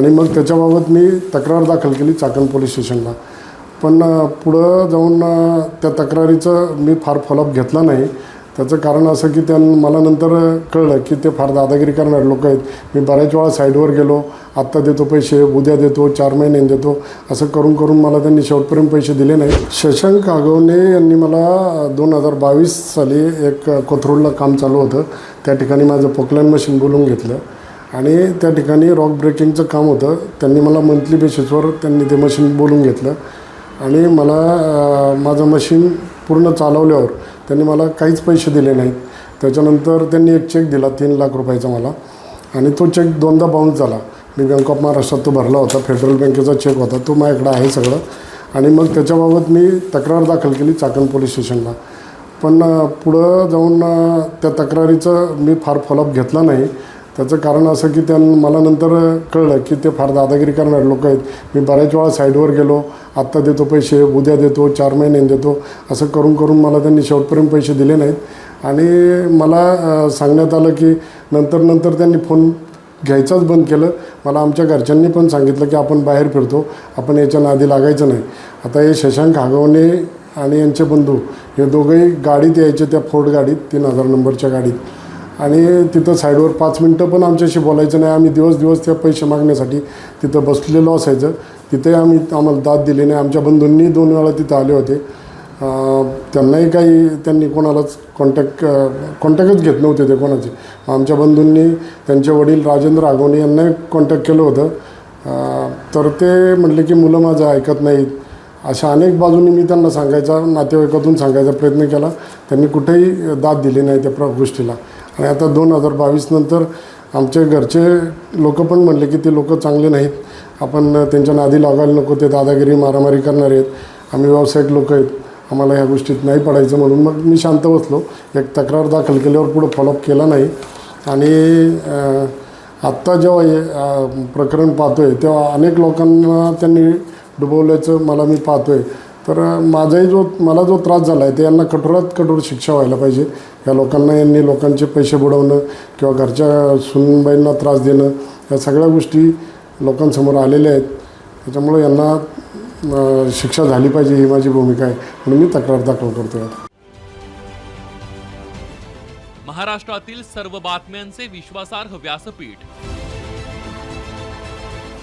आणि मग त्याच्याबाबत मी तक्रार दाखल केली चाकण पोलीस स्टेशनला. पण पुढं जाऊन त्या तक्रारीचं मी फार फॉलोअप घेतला नाही. त्याचं कारण असं की त्यां मला नंतर कळलं की ते फार दादागिरी करणारे लोक आहेत. मी बऱ्याच वेळा साईडवर गेलो. आत्ता देतो पैसे उद्या देतो चार महिन्याने देतो. असं करून करून मला त्यांनी शेवटपर्यंत पैसे दिले नाही शशांक आगवणे यांनी मला दोन हजार बावीस साली एक कोथरूडला काम चालू होतं. त्या ठिकाणी माझं पोकलॅन मशीन बोलवून घेतलं. आणि त्या ठिकाणी रॉक ब्रेकिंगचं काम होतं. त्यांनी मला मंथली बेसिसवर त्यांनी ते मशीन बोलून घेतलं. आणि मला माझं मशीन पूर्ण चालवल्यावर त्यांनी मला काहीच पैसे दिले नाहीत. त्याच्यानंतर त्यांनी एक चेक दिला तीन लाख रुपयाचा मला. आणि तो चेक दोनदा बाउन्स झाला. मी बँक ऑफ महाराष्ट्रात तो भरला होता. फेडरल बँकेचा चेक होता. तो माझ्याकडे आहे सगळं. आणि मग त्याच्याबाबत मी तक्रार दाखल केली चाकण पोलीस स्टेशनला. पण पुढं जाऊन त्या तक्रारीचं मी फार फॉलोअप घेतला नाही. त्याचं कारण असं की त्यां मला नंतर कळलं की ते फार दादागिरी करणारे लोक आहेत. मी बऱ्याच वेळा साईडवर गेलो. आत्ता देतो पैसे उद्या देतो चार महिन्याने देतो. असं करून करून मला त्यांनी शेवटपर्यंत पैसे दिले नाहीत. आणि मला सांगण्यात आलं की नंतर नंतर त्यांनी फोन घ्यायचाच बंद केलं. मला आमच्या घरच्यांनी पण सांगितलं की आपण बाहेर फिरतो. आपण याच्या नादी लागायचं नाही. आता हे शशांक हागवणे आणि यांचे बंधू हे दोघंही गाडीत यायचे त्या फोर्ड गाडीत तीन हजार नंबरच्या गाडीत. आणि तिथं साईडवर पाच मिनटं पण आमच्याशी बोलायचं नाही. आम्ही दिवस दिवस त्या पैसे मागण्यासाठी तिथं बसलेलो असायचं. तिथे आम्ही आम्हाला दाद दिली नाही. आमच्या बंधूंनी दोन वेळा तिथं आले होते. त्यांनाही काही त्यांनी कोणालाच कॉन्टॅक्ट कॉन्टॅक्टच घेत नव्हते ते कोणाचे. आमच्या बंधूंनी त्यांचे वडील राजेंद्र आगवणे यांनाही कॉन्टॅक्ट केलं होतं. तर ते म्हटले की मुलं माझं ऐकत नाहीत. अशा अनेक बाजूंनी मी त्यांना सांगायचा नातेवाईकातून सांगायचा प्रयत्न केला. त्यांनी कुठेही दाद दिली नाही त्या प्र गोष्टीला. आणि आता दोन हजार बावीस नंतर आमचे घरचे लोक पण म्हणले की ते लोक चांगले नाहीत. आपण त्यांच्या नादी लागायला नको ते दादागिरी मारामारी करणारे आहेत. आम्ही व्यावसायिक लोक आहेत. आम्हाला ह्या गोष्टीत नाही पडायचं म्हणून मग मी शांत बसलो. एक तक्रार दाखल केल्यावर पुढं फॉलोअप केला नाही. आणि आत्ता जेव्हा हे प्रकरण पाहतो आहे तेव्हा अनेक लोकांना त्यांनी डुबवल्याचं मला मी पाहतो आहे तर माझाही जो मला जो त्रास झाला आहे ते यांना कठोरात कठोर शिक्षा व्हायला पाहिजे. या लोकांना यांनी लोकांचे पैसे बुडवणं किंवा घरच्या सुनबाईंना त्रास देणं या सगळ्या गोष्टी लोकांसमोर आलेल्या आहेत. त्याच्यामुळे यांना शिक्षा झाली पाहिजे ही माझी भूमिका आहे. म्हणून मी तक्रार दाखल करतो महाराष्ट्रातील सर्व बातम्यांचे विश्वासार्ह व्यासपीठ